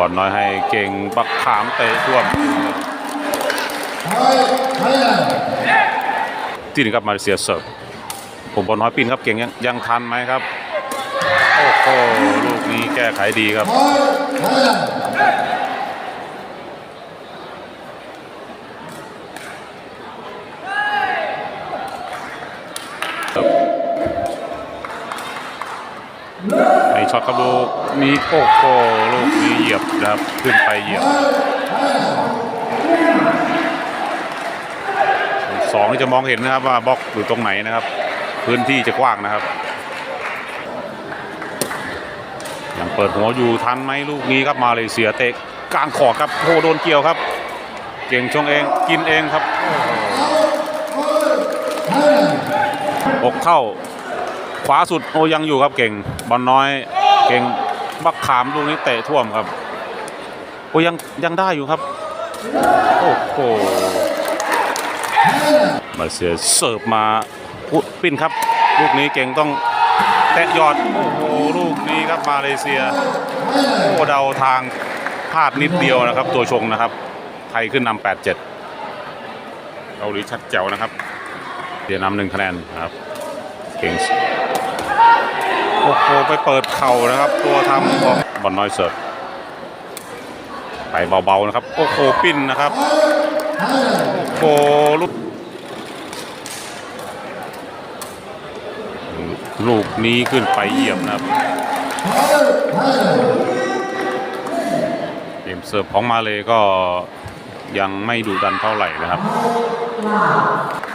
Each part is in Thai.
บอลน้อยให้เก่งบักขามเตะท่วมที่นี่ครับมาเลเซียเสิร์ฟผมบอลน้อยปีนครับเก่งยังยังทันไหมครับโอ้โหลูกนี้แก้ไขดีครับ ช็อตครับลูกนี้โอ้โหลูกนี้เหยียบนะครับขึ้นไปเหยียบสองนี่จะมองเห็นนะครับว่าบล็อกอยู่ตรงไหนนะครับ พื้นที่จะกว้างนะครับยังเปิดหัวอยู่ทันไหมลูกนี้ครับมาเลเซียเตะกลางขอครับโอ้โหโดนเกี่ยวครับ เก่งชงเองกินเองครับโอ้โหอกเข้าขวาสุดโอยังอยู่ครับเก่งบอลน้อย เก่งบักขามลูกนี้เตะท่วมครับโอ้ยังยังได้อยู่ครับ โอ้โหมาเลเซียเสิร์ฟมาปิ้นครับ ลูกนี้เก่งต้องแตะยอด โอ้โหลูกนี้ครับมาเลเซียโอ้เดาทางพลาดนิดเดียวนะครับ ตัวชงนะครับ ไทยขึ้นนำ8-7เกาหลีชัดแจ๋วนะครับเดียนำหนึ่งคะแนนครับ เก่ง โอ้โหไปเปิดเข่านะครับ ตัวทำของบอลน้อยเสิร์ฟไปเบาๆนะครับ โอ้โหปิ้นนะครับโอ้โหลูกลูกนี้ขึ้นไปเหยียบนะครับเกมเสิร์ฟของมาเลยก็ยังไม่ดุดันเท่าไหร่นะครับ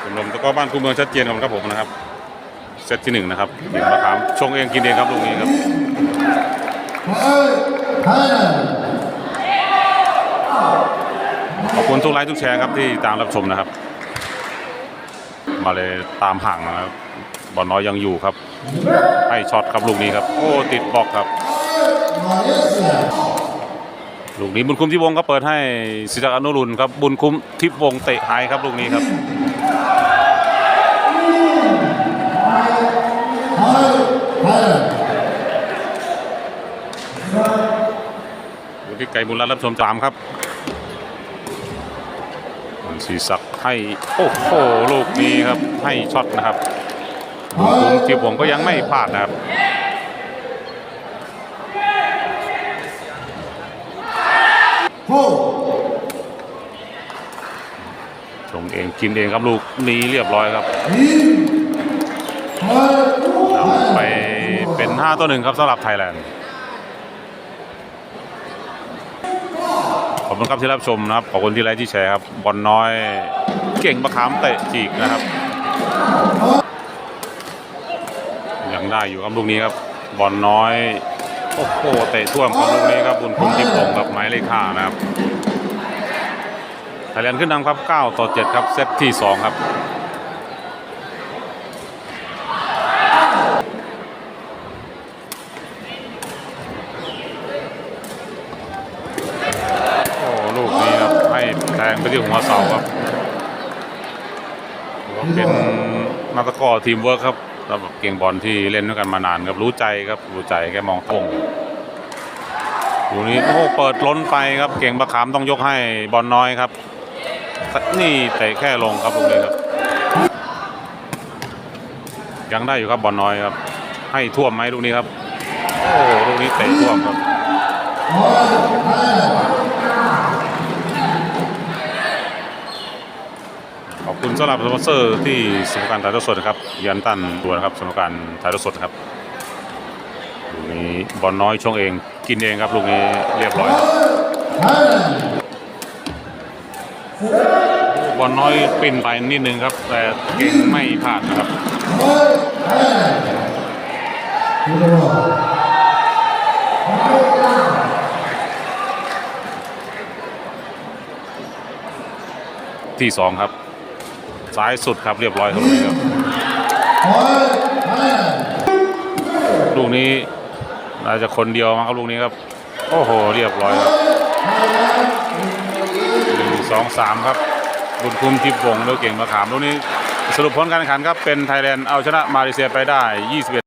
ชมรมตะกร้อบ้านคูเมืองชัดเจนครับผมนะครับ เซตที่หนึ่งนะครับเก่งมะขามชงเองกินเองครับลูกนี้ครับขอบคุณทุกไลค์ทุกแชร์ครับที่ตามรับชมนะครับ มาเลยตามห่างนะครับบอลน้อยยังอยู่ครับ ให้ช็อตครับลูกนี้ครับ โอ้ติดบล็อกครับลูกนี้บุญคุ้มที่วงก็เปิดให้ศิษย์อนุรุณครับบุญคุ้มทิพวงเตะหายครับลูกนี้ครับ ไก่บุญรัตน์รับชมตามครับศรีศักดิ์ให้โอ้โหลูกนี้ครับให้ช็อตนะครับบุญคุ้มที่วงก็ยังไม่พลาดนะครับชงเองกินเองครับลูกนี้เรียบร้อยครับนำไปเป็น 5 ตัวหนึ่งครับสำหรับไทยแลนด์ ขอบคุณครับที่รับชมนะครับ ขอบคุณที่ไลค์ที่แชร์ครับ บอลน้อยเก่งประคามเตะจีกนะครับ ยังได้อยู่ครับลูกนี้ครับ บอลน้อย โอ้โห เตะท่วมครับลูกนี้ครับบุญคุ้มทิพย์พงศ์กับไม้เลขานะครับไทยแลนด์ขึ้นนำครับ 9 ต่อ 7 ครับ เซตที่ 2 ครับ กนี้ครับให้แทงไปที่หัวเสาครับเป็นมาตะกอทีมเวิร์คครับสำหรับเก่งบอลที่เล่นด้วยกันมานานครับรู้ใจครับรู้ใจแค่มองตรงดูนี้โอ้เปิดล้นไปครับเก่งประคามต้องยกให้บอลน้อยครับ นี่เตะแค่ลงครับลูกนี้ครับ ยังได้อยู่ครับบอลน้อยครับ ให้ท่วมไหมลูกนี้ครับ โอ้ลูกนี้เตะท่วมครับ ขอบคุณ สำหรับสปอนเซอร์ที่สำการถ่ายทอดสดนะครับยันตันตัวนะครับสำหรับการถ่ายทอดสดนะครับลูกนี้บอลน้อยช่วงเองกินเองครับลูกนี้เรียบร้อยบอลน้อยปิ่นไปนิดนึงครับ แต่เก่งไม่พลาดนะครับที่สองครับ ซ้ายสุดครับเรียบร้อยครับลูกนี้ครับลูกนี้น่าจะคนเดียวมั้งครับลูกนี้ครับ โอ้โหเรียบร้อยครับหนึ่งสองสามครับ บุญคุ้มทิพย์วงศ์ด้วเก่งมาขามลูกนี้สรุปผลการแข่งขันครับเป็นไทยแลนด์เอาชนะมาเลเซียไปได้ 21